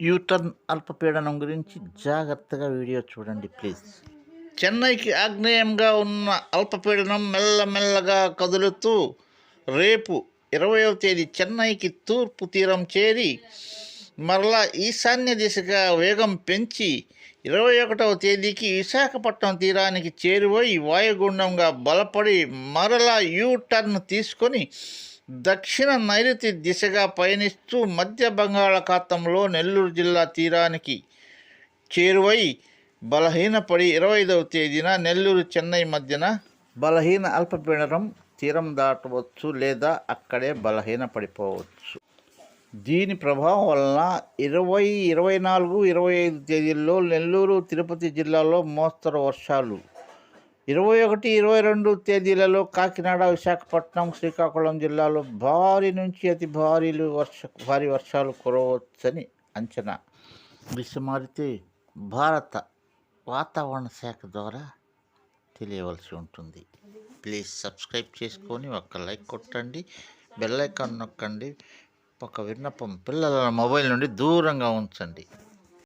U turn అల్పపీడనం గురించి జాగ్రత్తగా వీడియో చూడండి ప్లీజ్. చెన్నైకి ఆగ్నేయంగా ఉన్న అల్పపీడనం మెల్లమెల్లగా కదులుతూ రేపు ఇరవయవ తేదీ చెన్నైకి తూర్పు తీరం చేరి మరలా ఈశాన్య దిశగా వేగం పెంచి ఇరవై ఒకటవ తేదీకి విశాఖపట్నం తీరానికి చేరువై వాయుగుండంగా బలపడి మరలా యూ టర్న్ తీసుకొని దక్షిణ నైరుతి దిశగా పయనిస్తూ మధ్య బంగాళాఖాతంలో నెల్లూరు జిల్లా తీరానికి చేరువై బలహీనపడి ఇరవై ఐదవ తేదీన నెల్లూరు చెన్నై మధ్యన బలహీన అల్పపీడనం తీరం దాటవచ్చు లేదా అక్కడే బలహీన పడిపోవచ్చు దీని ప్రభావం వలన ఇరవై ఇరవై నాలుగు ఇరవై ఐదు తేదీల్లో నెల్లూరు తిరుపతి జిల్లాలో మోస్తరు వర్షాలు. ఇరవై ఒకటి ఇరవై రెండు తేదీలలో కాకినాడ విశాఖపట్నం శ్రీకాకుళం జిల్లాలో భారీ నుంచి అతి భారీలు వర్ష భారీ వర్షాలు కురవచ్చని అంచనా. దిశ భారత వాతావరణ శాఖ ద్వారా తెలియవలసి ఉంటుంది. ప్లీజ్ సబ్స్క్రైబ్ చేసుకొని ఒక లైక్ కొట్టండి. బెల్ ఐకాన్ నొక్కండి. ఒక విన్నపం పిల్లల మొబైల్ నుండి దూరంగా ఉంచండి.